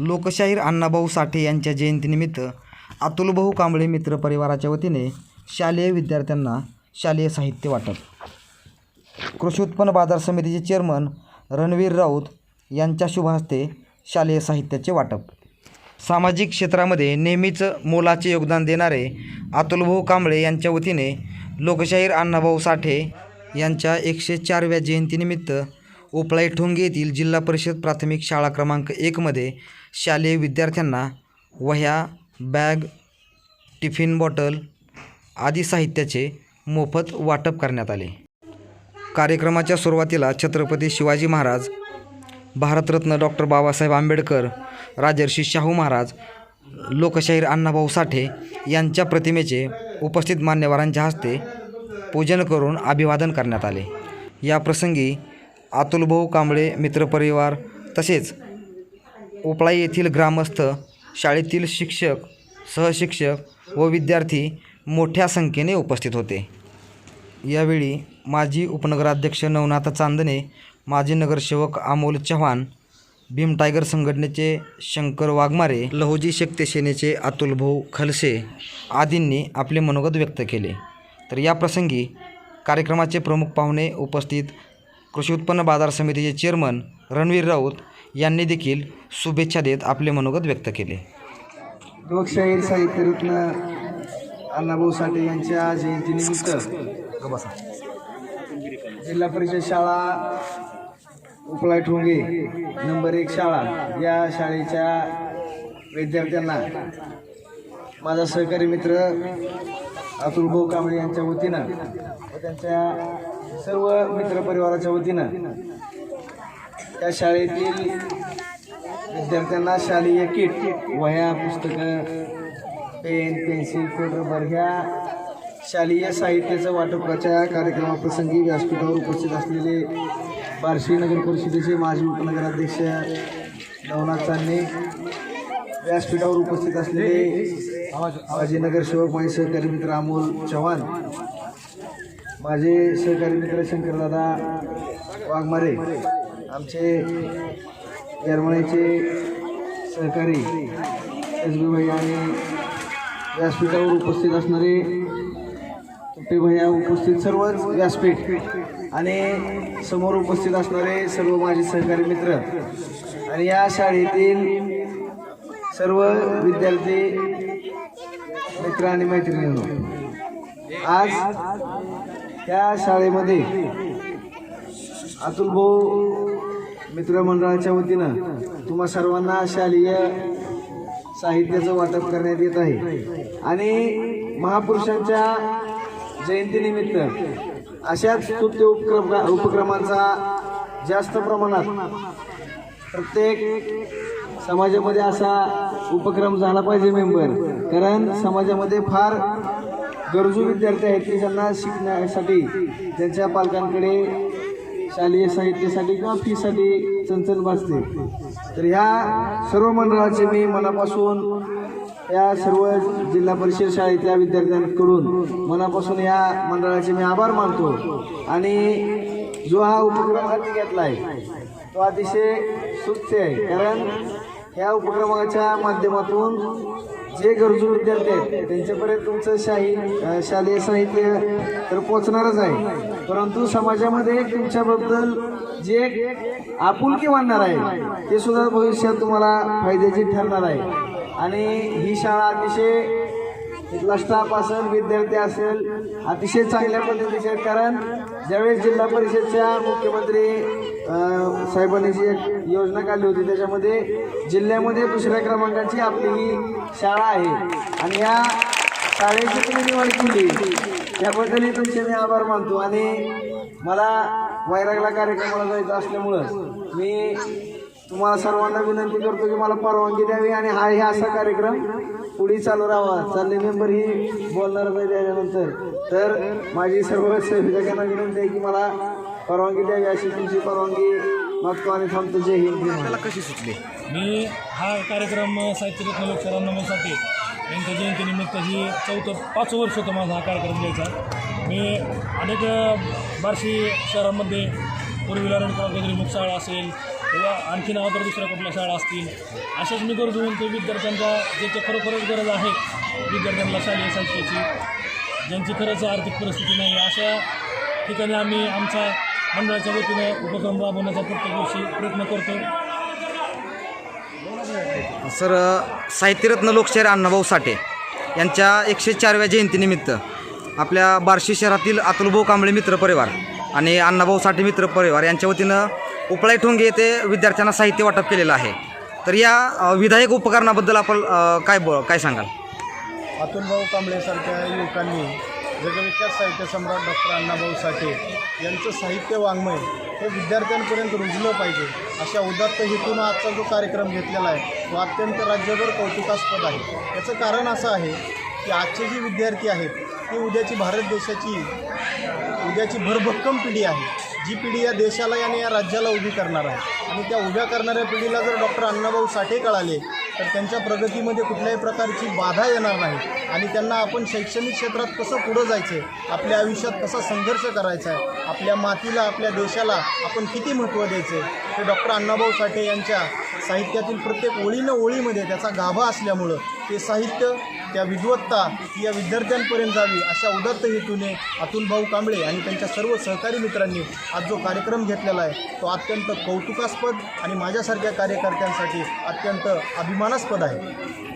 लोकशाहीर अण्णाभाऊ साठे यांच्या जयंतीनिमित्त अतुलभाऊ कांबळे मित्र परिवाराच्या वतीने शालेय विद्यार्थ्यांना शालेय साहित्य वाटप. कृषी उत्पन्न बाजार समितीचे चेअरमन रणवीर राऊत यांच्या शुभहस्ते शालेय साहित्याचे वाटप. सामाजिक क्षेत्रामध्ये नेहमीच मोलाचे योगदान देणारे अतुलभाऊ कांबळे यांच्या वतीने लोकशाहीर अण्णाभाऊ साठे यांच्या एकशे चारव्या जयंतीनिमित्त उपलाईठोंग येथील जिल्हा परिषद प्राथमिक शाळा क्रमांक एकमध्ये शालेय विद्यार्थ्यांना वह्या बॅग टिफिन बॉटल आदी साहित्याचे मोफत वाटप करण्यात आले. कार्यक्रमाच्या सुरुवातीला छत्रपती शिवाजी महाराज भारतरत्न डॉक्टर बाबासाहेब आंबेडकर राजर्षी शाहू महाराज लोकशाहीर अण्णाभाऊ साठे यांच्या प्रतिमेचे उपस्थित मान्यवरांच्या हस्ते पूजन करून अभिवादन करण्यात आले. या प्रसंगी अतुलभाऊ कांबळे मित्रपरिवार तसेच उपळाई येथील ग्रामस्थ शाळेतील शिक्षक सहशिक्षक व विद्यार्थी मोठ्या संख्येने उपस्थित होते. यावेळी माजी उपनगराध्यक्ष नवनाथ चांदणे माजी नगरसेवक अमोल चव्हाण भीम टायगर संघटनेचे शंकर वाघमारे लहोजी शक्ती सेनेचे अतुलभाऊ खलसे आदींनी आपले मनोगत व्यक्त केले. तर या प्रसंगी कार्यक्रमाचे प्रमुख पाहुणे उपस्थित कृषी उत्पन्न बाजार समितीचे चेअरमन रणवीर राऊत यांनी देखील शुभेच्छा देत आपले मनोगत व्यक्त केले. लोकशाहीर साहित्यरत्न अण्णाभाऊ साठे यांच्या जयंतीनिमित्त जिल्हा परिषद शाळा उपलाय ठोंगे नंबर एक शाळा या शाळेच्या विद्यार्थ्यांना माझा सहकारी मित्र अतुल भाऊ कांबळे यांच्या वतीनं व त्यांच्या सर्व मित्रपरिवाराच्या वतीनं त्या शाळेतील विद्यार्थ्यांना शालेय किट वह्या पुस्तकं पेन पेन्सिल पेन रबर ह्या शालेय साहित्याचं वाटपाच्या कार्यक्रमाप्रसंगी व्यासपीठावर उपस्थित असलेले बार्शी नगर परिषदेचे माजी उपनगराध्यक्ष नवनाथ चांदणे व्यासपीठावर उपस्थित असलेले माजी नगरसेवक माझे सहकारी मित्र अमोल चव्हाण माझे सहकारी मित्र शंकरदादा वाघमारे आमचे येरमळ्याचे सहकारी एस बी भाई आणि व्यासपीठावर उपस्थित असणारे तुपे भैया उपस्थित सर्वच व्यासपीठ आणि समोर उपस्थित असणारे सर्व माझे सहकारी मित्र. आणि या शाळेतील सर्व विद्यार्थी मित्र आणि मैत्रिणींनो आज त्या शाळेमध्ये अतुल भाऊ मित्रमंडळाच्या वतीनं तुम्हा सर्वांना शालेय साहित्याचं वाटप करण्यात येत आहे. आणि महापुरुषांच्या जयंतीनिमित्त अशाच स्तुत्य उपक्रम उपक्रमांचा जास्त प्रमाणात प्रत्येक समाजामध्ये असा उपक्रम झाला पाहिजे मेंबर. कारण समाजामध्ये फार गरजू विद्यार्थी आहेत की ज्यांना शिकण्यासाठी त्यांच्या पालकांकडे शालेय साहित्यासाठी किंवा फीसाठी चणचण भासते. तर ह्या सर्व मंडळाचे मी मनापासून या सर्व जिल्हा परिषद शाळेतल्या विद्यार्थ्यांकडून मनापासून या मंडळाचे मी आभार मानतो. आणि जो हा उपक्रम हाती घेतला आहे तो अतिशय सुच्छ आहे. कारण ह्या उपक्रमाच्या माध्यमातून जे गरजू विद्यार्थी आहेत त्यांच्यापर्यंत तुमचं शाही शालेय साहित्य तर पोचणारच आहे. परंतु समाजामध्ये तुमच्याबद्दल जे आपुलकी वाढणार आहे ते सुद्धा भविष्यात तुम्हाला फायद्याची ठरणार आहे. आणि ही शाळा अतिशय इथला स्टाफ असेल विद्यार्थी असेल अतिशय चांगल्या पद्धतीचे आहेत. कारण ज्यावेळेस जिल्हा परिषदच्या मुख्यमंत्री साहेबांनी जी एक योजना काढली होती त्याच्यामध्ये जिल्ह्यामध्ये दुसऱ्या क्रमांकाची आपली ही शाळा आहे. आणि या शाळेची तुम्ही निवड केली. त्याबद्दलही तुमचे मी आभार मानतो. आणि मला वैरागला कार्यक्रमाला जायचं असल्यामुळं मी तुम्हाला सर्वांना विनंती करतो की मला परवानगी द्यावी आणि हा हे असा कार्यक्रम पुढे चालू राहावा. चालले मेंबर ही बोलणार नाही त्याच्यानंतर. तर माझी सर्व सेविकांना विनंती आहे की मला परवानगी द्यावी अशी तुमची परवानगी मागतो आणि थांबतो. जय हिंद. कशी सुटली? मी हा कार्यक्रम साहित्यरत्न लोकशाहीर साठे यांच्या जयंतीनिमित्त ही चौथं पाच वर्ष होतं माझा हा कार्यक्रम घ्यायचा. मी अनेक बार्शी शहरामध्ये फोर व्हीलर मुक्साळ असेल किंवा आणखी नावातर दुसऱ्या कुठल्या शाळा असतील अशाच मी गरजू म्हणतो विद्यार्थ्यांच्या ज्याच्या खरोखरच गरज आहे विद्यार्थ्यांना शालेय साहित्याची ज्यांची खरंच आर्थिक परिस्थिती नाही अशा ठिकाणी आम्ही आमच्या मंडळाच्या वतीनं उपक्रम राबवण्याचा प्रत्येक दिवशी प्रयत्न करतो. सर साहित्यरत्न लोकशाहीर अण्णाभाऊ साठे यांच्या एकशे चारव्या जयंतीनिमित्त आपल्या बार्शी शहरातील अतुलभाऊ कांबळे मित्र परिवार आणि अण्णाभाऊ साठे मित्र परिवार यांच्या वतीनं उपळाई ठोंगे येथे विद्यार्थ्यांना साहित्य वाटप केलेलं आहे. तर या विधायक उपकरणाबद्दल आपण काय ब काय सांगाल? अतुलभाऊ कांबळेसारख्या युवकांनी जगविख्यात साहित्य सम्राट डॉक्टर अण्णाभाऊ साठे यांचं साहित्य वाङ्मय हे विद्यार्थ्यांपर्यंत रुजलं पाहिजे अशा उदात्त हेतून आजचा जो कार्यक्रम घेतलेला आहे तो अत्यंत राज्यभर कौतुकास्पद आहे. याचं कारण असं आहे की आजचे जे विद्यार्थी आहेत ती उद्याची भारत देशाची उद्याची भरभक्कम पिढी आहे. जी पिढी या देशाला आणि या राज्याला उभी करणार आहे. आणि त्या उभ्या करणाऱ्या पिढीला जर डॉक्टर अण्णाभाऊ साठे कळाले तर त्यांच्या प्रगतीमध्ये कुठल्याही प्रकारची बाधा येणार नाही. आणि त्यांना आपण शैक्षणिक क्षेत्रात कसं पुढं जायचं आहे आपल्या आयुष्यात कसा संघर्ष करायचा आहे आपल्या मातीला आपल्या देशाला आपण किती महत्त्व द्यायचं आहे हे डॉक्टर अण्णाभाऊ साठे यांच्या साहित्यातील प्रत्येक ओळीनं ओळीमध्ये त्याचा गाभा असल्यामुळं ते साहित्य त्या विद्वत्ता ही या विद्यार्थ्यांपर्यंत जावी अशा उदत्त हेतूने अतुल भाऊ कांबळे आणि त्यांच्या सर्व सहकारी मित्रांनी आज जो कार्यक्रम घेतलेला आहे तो अत्यंत कौतुकास्पद आणि माझ्यासारख्या कार्यकर्त्यांसाठी अत्यंत अभिमानास्पद आहे.